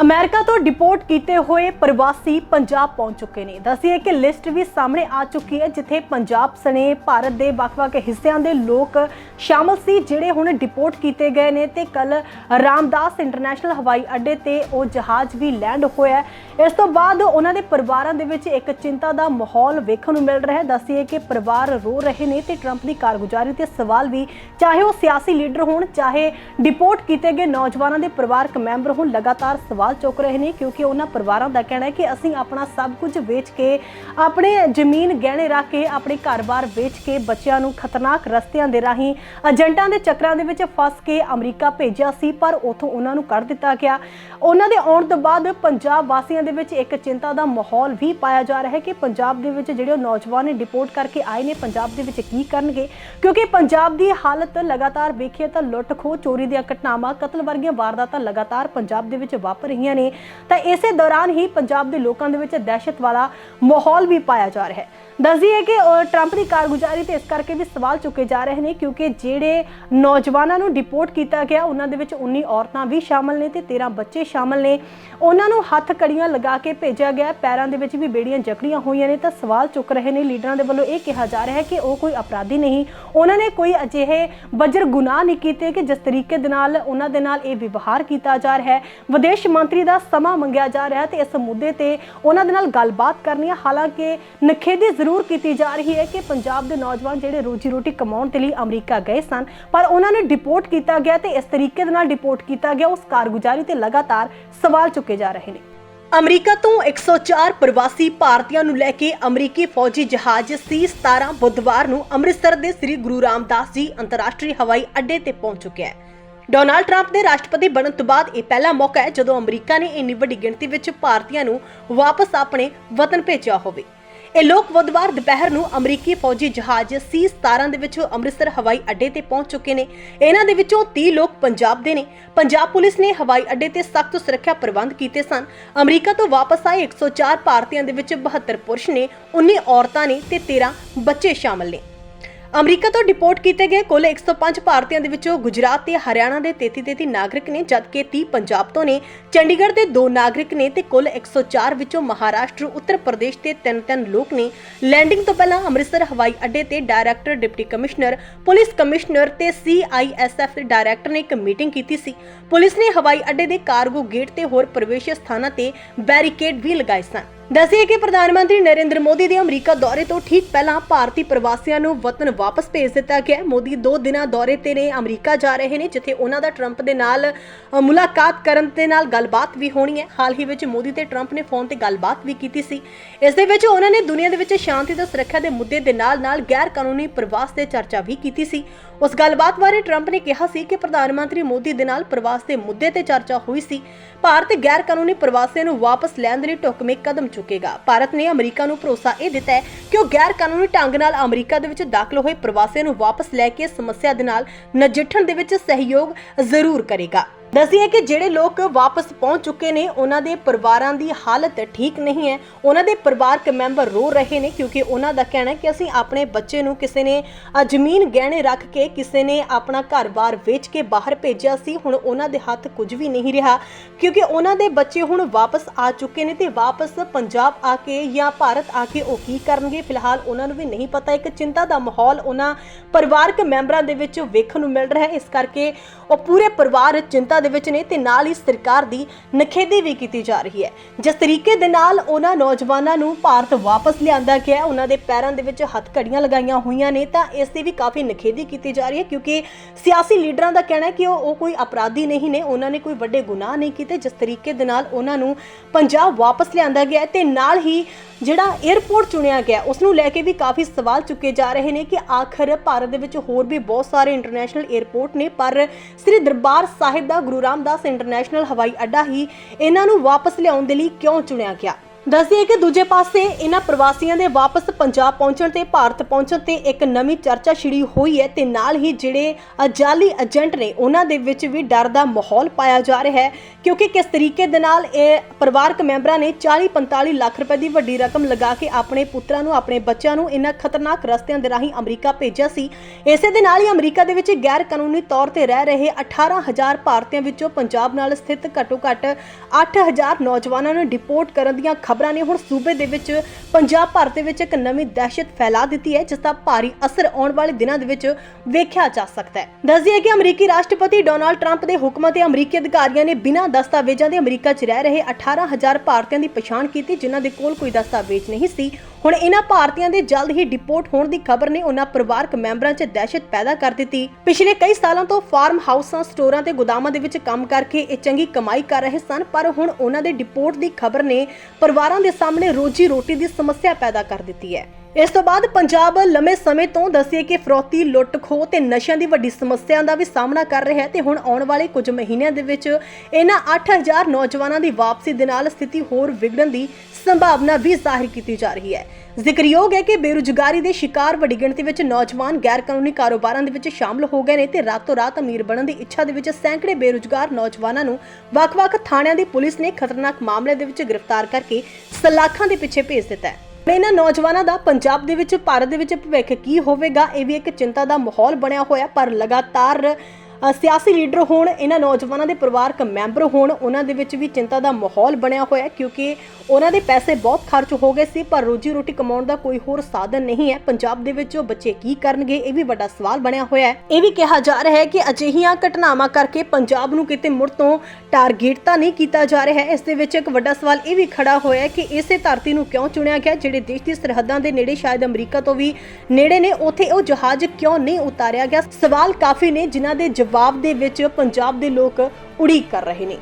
America ਤੋਂ deport ਕੀਤੇ ਹੋਏ ਪ੍ਰਵਾਸੀ ਪੰਜਾਬ ਪਹੁੰਚ ਚੁੱਕੇ ਨੇ। ਦੱਸੀਏ ਕਿ ਲਿਸਟ ਵੀ ਸਾਹਮਣੇ ਆ ਚੁੱਕੀ ਹੈ, ਜਿੱਥੇ ਪੰਜਾਬ ਸਣੇ ਭਾਰਤ ਦੇ ਵੱਖ-ਵੱਖ ਹਿੱਸਿਆਂ ਦੇ ਲੋਕ ਸ਼ਾਮਲ ਸੀ, ਜਿਹੜੇ ਹੁਣ ਡਿਪੋਰਟ ਕੀਤੇ ਗਏ ਨੇ ਤੇ ਕੱਲ ਰਾਮਦਾਸ ਇੰਟਰਨੈਸ਼ਨਲ ਹਵਾਈ ਅੱਡੇ ਤੇ ਉਹ ਜਹਾਜ਼ ਵੀ ਲੈਂਡ ਹੋਇਆ ਇਸ ਤੋਂ ਬਾਅਦ ਉਹਨਾਂ ਦੇ ਪਰਿਵਾਰਾਂ ਦੇ ਵਿੱਚ ਇੱਕ ਚਿੰਤਾ ਦਾ ਮਾਹੌਲ ਵੇਖਣ ਨੂੰ ਮਿਲ ਰਿਹਾ ਹੈ। ਦੱਸੀਏ ਕਿ ਪਰਿਵਾਰ ਰੋ ਰਹੇ ਨੇ ਤੇ ਟਰੰਪ ਦੀ ਕਾਰਗੁਜ਼ਾਰੀ ਤੇ ਸਵਾਲ ਵੀ, ਚਾਹੇ ਉਹ ਸਿਆਸੀ ਲੀਡਰ ਹੋਣ, ਚਾਹੇ ਡਿਪੋਰਟ ਕੀਤੇ ਗਏ ਨੌਜਵਾਨਾਂ ਦੇ ਪਰਿਵਾਰਕ ਮੈਂਬਰ ਹੋਣ, ਲਗਾਤਾਰ ਸਵਾਲ ਚੁੱਕ ਰਹੇ ਨੇ ਕਿਉਂਕਿ ਉਹਨਾਂ ਪਰਿਵਾਰਾਂ ਦਾ ਕਹਿਣਾ ਹੈ ਕਿ ਅਸੀਂ ਆਪਣਾ ਸਭ ਕੁਝ ਵੇਚ ਕੇ, ਆਪਣੇ ਜ਼ਮੀਨ ਗਹਿਣੇ ਰੱਖ ਕੇ, ਆਪਣੇ ਘਰ-ਬਾਰ ਵੇਚ ਕੇ ਬੱਚਿਆਂ ਨੂੰ ਖਤਰਨਾਕ ਰਸਤਿਆਂ ਦੇ ਰਾਹੀਂ ਏਜੰਟਾਂ ਦੇ ਚੱਕਰਾਂ ਦੇ ਵਿੱਚ ਫਸ ਕੇ ਅਮਰੀਕਾ ਭੇਜਿਆ ਸੀ, ਪਰ ਉਥੋਂ ਉਹਨਾਂ ਨੂੰ ਕੱਢ ਦਿੱਤਾ ਗਿਆ। ਉਹਨਾਂ ਦੇ ਆਉਣ ਤੋਂ ਬਾਅਦ ਪੰਜਾਬ ਵਾਸੀਆਂ ਦੇ ਵਿੱਚ ਇੱਕ ਚਿੰਤਾ ਦਾ ਮਾਹੌਲ ਵੀ ਪਾਇਆ ਜਾ ਰਿਹਾ ਹੈ ਕਿ ਪੰਜਾਬ ਦੇ ਵਿੱਚ ਜਿਹੜੇ ਉਹ ਨੌਜਵਾਨ ਨੇ ਡਿਪੋਰਟ ਕਰਕੇ ਆਏ ਨੇ, ਪੰਜਾਬ ਦੇ ਵਿੱਚ ਕੀ ਕਰਨਗੇ? ਕਿਉਂਕਿ ਪੰਜਾਬ ਦੀ ਹਾਲਤ ਲਗਾਤਾਰ ਵੇਖੀਏ ਤਾਂ ਲੁੱਟ ਖੋਹ ਚੋਰੀ ਦੀਆਂ ਘਟਨਾਵਾਂ, ਕਤਲ ਵਰਗੀਆਂ ਵਾਰਦਾਤਾਂ ਲਗਾਤਾਰ ਪੰਜਾਬ ਦੇ ਵਿੱਚ ਵਾਪਰ ਰਹੀਆਂ ਨੇ, ਤਾਂ ਇਸੇ ਦੌਰਾਨ ਹੀ ਪੰਜਾਬ ਦੇ ਲੋਕਾਂ ਦੇ ਵਿੱਚ ਦਹਿਸ਼ਤ ਵਾਲਾ ਮਾਹੌਲ ਵੀ ਪਾਇਆ ਜਾ ਰਿਹਾ ਹੈ। ਦੱਸਦੀ ਹੈ ਕਿ ਟਰੰਪ ਦੀ ਕਾਰਗੁਜ਼ਾਰੀ ਤੇ ਇਸ ਕਰਕੇ ਵੀ ਸਵਾਲ ਚੁੱਕੇ ਜਾ ਰਹੇ ਨੇ, ਕਿਉਂਕਿ ਜਿਹੜੇ ਨੌਜਵਾਨਾਂ ਨੂੰ ਡਿਪੋਰਟ ਕੀਤਾ ਗਿਆ, ਉਹਨਾਂ ਦੇ ਵਿੱਚ 19 ਔਰਤਾਂ ਵੀ ਸ਼ਾਮਲ ਨੇ ਤੇ 13 ਬੱਚੇ ਸ਼ਾਮਲ ਨੇ। ਉਹਨਾਂ ਨੂੰ ਹੱਥ ਕੜੀਆਂ ਲਗਾ ਕੇ ਭੇਜਿਆ ਗਿਆ, ਪੈਰਾਂ ਦੇ ਵਿੱਚ ਵੀ ਬੇੜੀਆਂ ਜਕੜੀਆਂ ਹੋਈਆਂ ਨੇ, ਤਾਂ ਸਵਾਲ ਚੁੱਕ ਰਹੇ ਨੇ ਲੀਡਰਾਂ ਦੇ ਵੱਲੋਂ ਇਹ ਕਿਹਾ ਜਾ ਰਿਹਾ ਹੈ ਕਿ ਉਹ ਕੋਈ ਅਪਰਾਧੀ ਨਹੀਂ। ਉਹਨਾਂ ਨੇ ਕੋਈ ਅਜਿਹੇ ਬੱਜਰ ਗੁਨਾਹ ਨਹੀਂ ਕੀਤੇ ਕਿ ਜਿਸ ਤਰੀਕੇ ਦੇ ਨਾਲ, ਉਹਨਾਂ ਦੇ ਨਾਲ ਇਹ ਵਿਵਹਾਰ ਕੀਤਾ ਜਾ ਰਿਹਾ ਹੈ। ਵਿਦੇਸ਼ ਮੰਤਰੀ ਦਾ ਸਮਾਂ ਮੰਗਿਆ ਜਾ ਰਿਹਾ ਹੈ ਤੇ ਇਸ ਮੁੱਦੇ ਤੇ ਉਹਨਾਂ ਦੇ ਨਾਲ ਗੱਲਬਾਤ ਕਰਨੀ ਹੈ। ਹਾਲਾਂਕਿ ਨਖੇਦੀ ਜ਼ਰੂਰ ਕੀਤੀ ਜਾ ਰਹੀ ਹੈ ਕਿ ਪੰਜਾਬ ਦੇ ਨੌਜਵਾਨ ਜਿਹੜੇ ਰੋਜੀ ਰੋਟੀ ਕਮਾਉਣ ਦੇ ਲਈ ਅਮਰੀਕਾ ਗਏ ਸਨ, ਪਰ ਉਹਨਾਂ ਨੇ ਡਿਪੋਰਟ ਕੀਤਾ ਗਿਆ ਤੇ ਇਸ ਤਰੀਕੇ ਦੇ ਨਾਲ ਡਿਪੋਰਟ ਕੀਤਾ ਗਿਆ। ਉਸ ਕਾਰਗੁਜ਼ਾਰੀ ਤੇ ਲਗਾਤਾਰ ਸਵਾਲ ਚੁੱਕੇ ਜਾ ਰਹੇ ਨੇ। ਅਮਰੀਕਾ ਤੋਂ 104 ਪ੍ਰਵਾਸੀ ਭਾਰਤੀਆਂ ਨੂੰ ਲੈ ਕੇ ਅਮਰੀਕੀ ਫੌਜੀ ਜਹਾਜ਼ C-17 ਬੁੱਧਵਾਰ ਨੂੰ ਅੰਮ੍ਰਿਤਸਰ ਦੇ ਸ੍ਰੀ ਗੁਰੂ ਰਾਮਦਾਸ ਜੀ ਅੰਤਰਰਾਸ਼ਟਰੀ ਹਵਾਈ ਅੱਡੇ ਤੇ ਪਹੁੰਚ ਚੁੱਕਿਆ ਹੈ। ਡੋਨਾਲਡ ਟਰੰਪ ਦੇ ਰਾਸ਼ਟਰਪਤੀ ਬਣਨ ਤੋਂ ਬਾਅਦ ਇਹ ਪਹਿਲਾ ਮੌਕਾ ਹੈ ਜਦੋਂ ਅਮਰੀਕਾ ਨੇ ਇੰਨੀ ਵੱਡੀ ਗਿਣਤੀ ਵਿੱਚ ਭਾਰਤੀਆਂ ਨੂੰ ਵਾਪਸ ਆਪਣੇ ਵਤਨ ਭੇਜਿਆ ਹੋਵੇ। ਇਹ ਲੋਕ ਬੁੱਧਵਾਰ ਦੁਪਹਿਰ ਨੂੰ ਅਮਰੀਕੀ ਫੌਜੀ ਜਹਾਜ਼ C-17 ਦੇ ਵਿੱਚ ਅੰਮ੍ਰਿਤਸਰ ਹਵਾਈ ਅੱਡੇ ਤੇ ਪਹੁੰਚ ਚੁੱਕੇ ਨੇ। ਇਹਨਾਂ ਦੇ ਵਿੱਚੋਂ 30 ਲੋਕ ਪੰਜਾਬ ਦੇ ਨੇ। ਪੰਜਾਬ ਪੁਲਿਸ ਨੇ ਹਵਾਈ ਅੱਡੇ ਤੇ ਸਖਤ ਸੁਰੱਖਿਆ ਪ੍ਰਬੰਧ ਕੀਤੇ ਸਨ। ਅਮਰੀਕਾ ਤੋਂ ਵਾਪਸ ਆਏ 104 ਭਾਰਤੀਆਂ ਦੇ ਵਿੱਚ 72 ਪੁਰਸ਼ ਨੇ 19 ਔਰਤਾਂ ਨੇ ਤੇ 13 ਬੱਚੇ ਸ਼ਾਮਲ ਨੇ। ਅਮਰੀਕਾ ਤੋਂ ਡਿਪੋਰਟ ਕੀਤੇ ਗਏ ਕੁੱਲ 105 ਭਾਰਤੀਆਂ ਦੇ ਵਿੱਚੋਂ ਗੁਜਰਾਤ ਤੇ ਹਰਿਆਣਾ ਦੇ 33-33 ਨਾਗਰਿਕ ਨੇ, ਜਦਕਿ 30 ਪੰਜਾਬ ਤੋਂ ਨੇ, ਚੰਡੀਗੜ੍ਹ ਦੇ 2 ਨਾਗਰਿਕ ਨੇ ਤੇ ਕੁੱਲ 104 ਵਿੱਚੋਂ ਮਹਾਰਾਸ਼ਟਰ, ਉੱਤਰ ਪ੍ਰਦੇਸ਼ ਦੇ 3-3 ਲੋਕ ਨੇ। ਲੈਂਡਿੰਗ ਤੋਂ ਪਹਿਲਾਂ ਅੰਮ੍ਰਿਤਸਰ, ਹਵਾਈ ਅੱਡੇ ਤੇ director deputy commissioner police commissioner ਤੇ ਸੀਆਈਐਸਐਫ ਦੇ ਡਾਇਰੈਕਟਰ ਨੇ ਇੱਕ ਮੀਟਿੰਗ ਕੀਤੀ ਸੀ। ਪੁਲਿਸ ਨੇ ਹਵਾਈ ਅੱਡੇ ਦੇ ਕਾਰਗੋ ਗੇਟ ਤੇ ਹੋਰ ਪ੍ਰਵੇਸ਼ ਸਥਾਨਾਂ ਤੇ ਬੈਰੀਕੇਡ ਵੀ ਲਗਾਏ ਸਨ। ਦੱਸਿਆ ਕਿ ਪ੍ਰਧਾਨ ਮੰਤਰੀ ਨਰਿੰਦਰ ਮੋਦੀ ਦੇ ਅਮਰੀਕਾ ਦੌਰੇ ਤੋਂ ਠੀਕ ਪਹਿਲਾਂ ਭਾਰਤੀ ਪ੍ਰਵਾਸੀਆਂ ਨੂੰ ਵਤਨ ਵਾਪਸ ਭੇਜ ਦਿੱਤਾ ਗਿਆ ਮੋਦੀ 2 ਦਿਨਾਂ ਦੌਰੇ ਤੇ ਨੇ ਅਮਰੀਕਾ ਜਾ ਰਹੇ ਨੇ, ਜਿੱਥੇ ਉਹਨਾਂ ਦਾ ਟਰੰਪ ਦੇ ਨਾਲ ਮੁਲਾਕਾਤ ਕਰਨ ਦੇ ਨਾਲ ਗੱਲਬਾਤ ਵੀ ਹੋਣੀ ਹੈ। ਹਾਲ ਹੀ ਵਿੱਚ ਮੋਦੀ ਤੇ ਟਰੰਪ ਨੇ ਫੋਨ ਤੇ ਗੱਲਬਾਤ ਵੀ ਕੀਤੀ ਸੀ। ਇਸ ਦੇ ਵਿੱਚ ਉਹਨਾਂ ਨੇ ਦੁਨੀਆ ਦੇ ਵਿੱਚ ਸ਼ਾਂਤੀ ਤੇ ਸੁਰੱਖਿਆ ਦੇ ਮੁੱਦੇ ਦੇ ਨਾਲ-ਨਾਲ ਗੈਰ ਕਾਨੂੰਨੀ ਪ੍ਰਵਾਸ ਤੇ ਚਰਚਾ ਵੀ ਕੀਤੀ ਸੀ। ਉਸ ਗੱਲਬਾਤ ਬਾਰੇ ਟਰੰਪ ਨੇ ਕਿਹਾ ਸੀ ਕਿ ਪ੍ਰਧਾਨ ਮੰਤਰੀ ਮੋਦੀ ਦੇ ਨਾਲ ਪ੍ਰਵਾਸ ਦੇ ਮੁੱਦੇ ਤੇ ਚਰਚਾ ਹੋਈ ਸੀ। ਭਾਰਤ ਗੈਰ ਕਾਨੂੰਨੀ ਪ੍ਰਵਾਸੀਆਂ ਨੂੰ ਵਾਪਸ ਲੈਣ ਦੇ ਲਈ ਢੁਕਵੇਂ ਕਦਮ ਚੁੱਕੇਗਾ। ਭਾਰਤ ਨੇ ਅਮਰੀਕਾ ਨੂੰ ਭਰੋਸਾ ਇਹ ਦਿੱਤਾ ਹੈ ਕਿ ਉਹ ਗੈਰ ਕਾਨੂੰਨੀ ਢੰਗ ਨਾਲ ਅਮਰੀਕਾ ਦੇ ਵਿੱਚ ਦਾਖਲ ਹੋਏ ਪ੍ਰਵਾਸੀਆਂ ਨੂੰ ਵਾਪਸ ਲੈ ਕੇ ਸਮੱਸਿਆ ਦੇ ਨਾਲ ਨਜਿੱਠਣ ਦੇ ਵਿੱਚ ਸਹਿਯੋਗ ਜ਼ਰੂਰ ਕਰੇਗਾ। ਦੱਸਦੀ ਹੈ ਕਿ ਜਿਹੜੇ ਲੋਕ ਵਾਪਸ ਪਹੁੰਚ ਚੁੱਕੇ ਨੇ ਉਹਨਾਂ ਦੇ ਪਰਿਵਾਰਾਂ ਦੀ ਹਾਲਤ ਠੀਕ ਨਹੀਂ ਹੈ। ਉਹਨਾਂ ਦੇ ਪਰਿਵਾਰਕ ਮੈਂਬਰ ਰੋ ਰਹੇ ਨੇ ਕਿਉਂਕਿ ਉਹਨਾਂ ਦਾ ਕਹਿਣਾ ਹੈ ਕਿ ਅਸੀਂ ਆਪਣੇ ਬੱਚੇ ਨੂੰ ਕਿਸੇ ਨੇ ਅ, ਜ਼ਮੀਨ ਗਹਿਣੇ ਰੱਖ ਕੇ ਕਿਸੇ ਨੇ ਆਪਣਾ ਘਰ-ਬਾਰ ਵੇਚ ਕੇ ਬਾਹਰ ਭੇਜਿਆ ਸੀ। ਹੁਣ ਉਹਨਾਂ ਦੇ ਹੱਥ ਕੁਝ ਵੀ ਨਹੀਂ ਰਿਹਾ। ਕਿਉਂਕਿ ਉਹਨਾਂ ਦੇ ਬੱਚੇ ਹੁਣ ਵਾਪਸ ਆ ਚੁੱਕੇ ਨੇ ਤੇ ਵਾਪਸ ਪੰਜਾਬ ਆ ਕੇ ਜਾਂ ਭਾਰਤ ਆ ਕੇ ਉਹ ਕੀ ਕਰਨਗੇ? ਫਿਲਹਾਲ ਉਹਨਾਂ ਨੂੰ ਵੀ ਨਹੀਂ ਪਤਾ। ਇੱਕ ਚਿੰਤਾ ਦਾ ਮਾਹੌਲ ਉਹਨਾਂ ਪਰਿਵਾਰਕ ਮੈਂਬਰਾਂ ਦੇ ਵਿੱਚ ਵੇਖਣ ਨੂੰ ਮਿਲ ਰਿਹਾ ਹੈ। ਇਸ ਕਰਕੇ ਉਹ ਪੂਰੇ ਪਰਿਵਾਰ ਚਿੰਤਾ ਦੇ ਵਿੱਚ ਨੇ ਤੇ ਨਾਲ ਹੀ ਸਰਕਾਰ ਦੀ ਨਖੇਦੀ ਵੀ ਕੀਤੀ ਜਾ ਰਹੀ ਹੈ। ਜਿਸ ਤਰੀਕੇ ਦੇ ਨਾਲ ਉਹਨਾਂ ਨੌਜਵਾਨਾਂ ਨੂੰ ਭਾਰਤ ਵਾਪਸ ਲਿਆਂਦਾ ਗਿਆ ਉਹਨਾਂ ਦੇ ਪੈਰਾਂ ਦੇ ਵਿੱਚ ਹੱਥ ਲਗਾਈਆਂ ਹੋਈਆਂ ਨੇ, ਤਾਂ ਇਸ ਦੀ ਵੀ ਕਾਫੀ ਨਖੇਦੀ ਕੀਤੀ ਜਾ ਰਹੀ ਹੈ, ਕਿਉਂਕਿ ਸਿਆਸੀ ਲੀਡਰਾਂ ਦਾ ਕਹਿਣਾ ਹੈ ਕਿ ਉਹ ਕੋਈ ਅਪਰਾਧੀ ਨਹੀਂ ਨੇ, ਉਹਨਾਂ ਨੇ ਕੋਈ ਵੱਡੇ ਗੁਨਾਹ ਨਹੀਂ ਕੀਤੇ, ਜਿਸ ਤਰੀਕੇ ਦੇ ਨਾਲ ਉਹਨਾਂ ਨੂੰ ਪੰਜਾਬ ਵਾਪਸ ਲਿਆਂਦਾ ਗਿਆ ਤੇ ਨਾਲ ਹੀ ਜਿਹੜਾ 에ਅਰਪੋਰਟ ਚੁਣਿਆ ਗਿਆ, ਉਸ ਨੂੰ ਲੈ ਕੇ ਵੀ ਕਾਫੀ ਸਵਾਲ ਚੁੱਕੇ ਜਾ ਰਹੇ ਨੇ ਕਿ ਆਖਰ ਭਾਰਤ ਦੇ ਵਿੱਚ ਹੋਰ ਵੀ ਬਹੁਤ ਸਾਰੇ ਇੰਟਰਨੈਸ਼ਨਲ 에ਅਰਪੋਰਟ ਨੇ, ਪਰ ਸ੍ਰੀ ਦਰਬਾਰ ਸਾਹਿਬ ਦਾ ਗੁਰੂ ਰਾਮਦਾਸ ਇੰਟਰਨੈਸ਼ਨਲ ਹਵਾਈ ਅੱਡਾ ਹੀ ਇਹਨਾਂ ਨੂੰ ਵਾਪਸ ਲਿਆਉਣ ਦੇ ਲਈ ਕਿਉਂ ਚੁਣਿਆ ਗਿਆ? ਦੱਸਦੀ ਹੈ ਕਿ ਦੂਜੇ ਪਾਸੇ ਇਹਨਾਂ ਪ੍ਰਵਾਸੀਆਂ ਦੇ ਵਾਪਸ ਪੰਜਾਬ ਪਹੁੰਚਣ ਤੇ ਭਾਰਤ ਪਹੁੰਚਣ ਤੇ ਇੱਕ ਨਵੀਂ ਚਰਚਾ ਛਿੜੀ ਹੋਈ ਹੈ ਤੇ ਨਾਲ ਹੀ ਜਿਹੜੇ ਅਜਾਲੀ ਏਜੰਟ ਨੇ ਉਹਨਾਂ ਦੇ ਵਿੱਚ ਵੀ ਡਰ ਦਾ ਮਾਹੌਲ ਪਾਇਆ ਜਾ ਰਿਹਾ ਹੈ, ਕਿਉਂਕਿ ਕਿਸ ਤਰੀਕੇ ਦੇ ਨਾਲ ਇਹ ਪਰਿਵਾਰਕ ਮੈਂਬਰਾਂ ਨੇ 40-45 ਲੱਖ ਰੁਪਏ ਦੀ ਵੱਡੀ ਰਕਮ ਲਗਾ ਕੇ ਆਪਣੇ ਪੁੱਤਰਾਂ ਨੂੰ, ਆਪਣੇ ਬੱਚਿਆਂ ਨੂੰ ਇਹਨਾਂ ਖਤਰਨਾਕ ਰਸਤਿਆਂ ਦੇ ਰਾਹੀਂ ਅਮਰੀਕਾ ਭੇਜਿਆ ਸੀ। ਇਸੇ ਦੇ ਨਾਲ ਹੀ ਅਮਰੀਕਾ ਦੇ ਵਿੱਚ ਗੈਰ ਕਾਨੂੰਨੀ ਤੌਰ ਤੇ ਰਹਿ ਰਹੇ 18000 ਭਾਰਤੀਆਂ ਵਿੱਚੋਂ ਪੰਜਾਬ ਨਾਲ ਸਥਿਤ ਘੱਟੋ-ਘੱਟ 8000 ਨੌਜਵਾਨਾਂ ਨੂੰ ਡਿਪੋਰਟ ਕਰਨ ਦੀਆਂ ਖਬਰਾਂ ਨੇ ਹੁਣ ਸੂਬੇ ਦੇ ਵਿੱਚ, ਪੰਜਾਬ ਭਰ ਦੇ ਵਿੱਚ ਇੱਕ ਨਵੀਂ ਦਹਿਸ਼ਤ ਫੈਲਾ ਦਿੱਤੀ ਹੈ, ਜਿਸ ਦਾ ਭਾਰੀ ਅਸਰ ਆਉਣ ਵਾਲੇ ਦਿਨਾਂ ਦੇ ਵਿੱਚ ਵੇਖਿਆ ਜਾ ਸਕਦਾ ਹੈ। ਦੱਸਦੀਏ ਕਿ ਅਮਰੀਕੀ ਰਾਸ਼ਟਰਪਤੀ ਡੋਨਾਲਡ ਟਰੰਪ ਦੇ ਹੁਕਮਾਂ ਤੇ ਅਮਰੀਕੀ ਅਧਿਕਾਰੀਆਂ ਨੇ ਬਿਨਾਂ ਦਸਤਾਵੇਜ਼ਾਂ ਦੇ ਅਮਰੀਕਾ 'ਚ ਰਹਿ ਰਹੇ 18000 ਭਾਰਤੀਆਂ ਦੀ ਪਛਾਣ ਕੀਤੀ, ਜਿਨ੍ਹਾਂ ਦੇ ਕੋਲ ਕੋਈ ਦਸਤਾਵੇਜ਼ ਨਹੀਂ ਸੀ। ਹੁਣ ਇਹਨਾਂ ਭਾਰਤੀਆਂ ਦੇ ਜਲਦ ਹੀ ਡਿਪੋਰਟ ਹੋਣ ਦੀ ਖਬਰ ਨੇ ਉਹਨਾਂ ਪਰਿਵਾਰਕ ਮੈਂਬਰਾਂ 'ਚ ਦਹਿਸ਼ਤ ਪੈਦਾ ਕਰ ਦਿੱਤੀ। ਪਿਛਲੇ ਕਈ ਸਾਲਾਂ ਤੋਂ ਫਾਰਮ ਹਾਊਸਾਂ ਸਟੋਰਾਂ ਤੇ ਗੋਦਾਮਾਂ ਦੇ ਵਿੱਚ ਕੰਮ ਕਰਕੇ ਇਹ ਚੰਗੀ ਕਮਾਈ ਕਰ ਰਹੇ ਸਨ, ਪਰ ਹੁਣ ਉਹਨਾਂ ਦੇ ਡਿਪੋਰਟ ਦੀ ਖਬਰ ਨੇ ਪਰਿਵਾਰਾਂ ਦੇ ਸਾਹਮਣੇ ਰੋਜੀ ਰੋਟੀ ਦੀ ਸਮੱਸਿਆ ਪੈਦਾ ਕਰ ਦਿੱਤੀ ਹੈ। ਇਸ ਤੋਂ ਬਾਅਦ ਪੰਜਾਬ ਲੰਮੇ ਸਮੇਂ ਤੋਂ ਦੱਸਿਏ ਕਿ ਫਰੋਤੀ ਲੁੱਟ ਖੋਹ ਤੇ ਨਸ਼ਿਆਂ ਦੀ ਵੱਡੀ ਸਮੱਸਿਆ ਦਾ ਵੀ ਸਾਹਮਣਾ ਕਰ ਰਿਹਾ ਹੈ ਤੇ ਹੁਣ ਆਉਣ ਵਾਲੇ ਕੁਝ ਮਹੀਨਿਆਂ ਦੇ ਵਿੱਚ ਇਹਨਾਂ 8000 ਨੌਜਵਾਨਾਂ ਦੀ ਵਾਪਸੀ ਦੇ ਨਾਲ ਸਥਿਤੀ ਹੋਰ ਵਿਗੜਨ ਦੀ ਸੰਭਾਵਨਾ ਵੀ ਜ਼ਾਹਿਰ ਕੀਤੀ ਜਾ ਰਹੀ ਹੈ। ਜ਼ਿਕਰਯੋਗ ਹੈ ਕਿ ਬੇਰੁਜ਼ਗਾਰੀ ਦੇ ਸ਼ਿਕਾਰ ਵੱਡੀ ਗਿਣਤੀ ਵਿੱਚ ਨੌਜਵਾਨ ਗੈਰ ਕਾਨੂੰਨੀ ਕਾਰੋਬਾਰਾਂ ਦੇ ਵਿੱਚ ਸ਼ਾਮਲ ਹੋ ਗਏ ਨੇ ਤੇ ਰਾਤੋਂ ਰਾਤ ਅਮੀਰ ਬਣਨ ਦੀ ਇੱਛਾ ਦੇ ਵਿੱਚ ਸੈਂਕੜੇ ਬੇਰੁਜ਼ਗਾਰ ਨੌਜਵਾਨਾਂ ਨੂੰ ਵੱਖ-ਵੱਖ ਥਾਣਿਆਂ ਦੀ ਪੁਲਿਸ ਨੇ ਖਤਰਨਾਕ ਮਾਮਲੇ ਦੇ ਵਿੱਚ ਗ੍ਰਿਫਤਾਰ ਕਰਕੇ ਸਲਾਖਾਂ ਦੇ ਪਿੱਛੇ ਭੇਜ ਦਿੱਤਾ ਹੈ। ਇਹਨਾਂ ਨੌਜਵਾਨਾਂ ਦਾ ਪੰਜਾਬ ਦੇ ਵਿੱਚ, ਭਾਰਤ ਦੇ ਵਿੱਚ ਭਵਿੱਖ ਕੀ ਹੋਵੇਗਾ, ਇਹ ਵੀ ਇੱਕ ਚਿੰਤਾ ਦਾ ਮਾਹੌਲ ਬਣਿਆ ਹੋਇਆ, ਪਰ ਲਗਾਤਾਰ ਸਿਆਸੀ ਲੀਡਰ ਹੋਣ, ਇਹਨਾਂ ਨੌਜਵਾਨਾਂ ਦੇ ਪਰਿਵਾਰਕ ਮੈਂਬਰ ਹੋਣ, ਉਹਨਾਂ ਦੇ ਵਿੱਚ ਵੀ ਚਿੰਤਾ ਦਾ ਮਾਹੌਲ ਬਣਿਆ ਹੋਇਆ ਹੈ, ਕਿਉਂਕਿ ਉਹਨਾਂ ਦੇ ਪੈਸੇ ਬਹੁਤ ਖਰਚ ਹੋ ਗਏ ਸੀ, ਪਰ ਰੋਜੀ ਰੋਟੀ ਕਮਾਉਣ ਦਾ ਕੋਈ ਹੋਰ ਸਾਧਨ ਨਹੀਂ ਹੈ। ਪੰਜਾਬ ਦੇ ਵਿੱਚ ਉਹ ਬੱਚੇ ਕੀ ਕਰਨਗੇ, ਇਹ ਵੀ ਵੱਡਾ ਸਵਾਲ ਬਣਿਆ ਹੋਇਆ ਹੈ। ਇਹ ਵੀ ਕਿਹਾ ਜਾ ਰਿਹਾ ਹੈ ਕਿ ਅਜਿਹੀਆਂ ਘਟਨਾਵਾਂ ਕਰਕੇ ਪੰਜਾਬ ਨੂੰ ਕਿਤੇ ਮੁੜ ਤੋਂ ਟਾਰਗੇਟ ਤਾਂ ਨਹੀਂ ਕੀਤਾ ਜਾ ਰਿਹਾ ਹੈ। ਇਸ ਦੇ ਵਿੱਚ ਇੱਕ ਵੱਡਾ ਸਵਾਲ ਇਹ ਵੀ ਖੜਾ ਹੋਇਆ ਹੈ ਕਿ ਇਸੇ ਧਰਤੀ ਨੂੰ ਕਿਉਂ ਚੁਣਿਆ ਗਿਆ? ਜਿਹੜੇ ਦੇਸ਼ ਦੀ ਸਰਹੱਦਾਂ ਦੇ ਨੇੜੇ ਸ਼ਾਇਦ ਅਮਰੀਕਾ ਤੋਂ ਵੀ ਨੇੜੇ ਨੇ, ਉੱਥੇ ਉਹ ਜਹਾਜ਼ ਕਿਉਂ ਨਹੀਂ ਉਤਾਰਿਆ ਗਿਆ? ਸਵਾਲ ਕਾਫੀ ਨੇ, ਜਿਨ੍ਹਾਂ ਦੇ ਜਵਾਬ ਦੇ ਵਿੱਚ ਪੰਜਾਬ ਦੇ ਲੋਕ ਉਡੀਕ ਕਰ ਰਹੇ ਨੇ।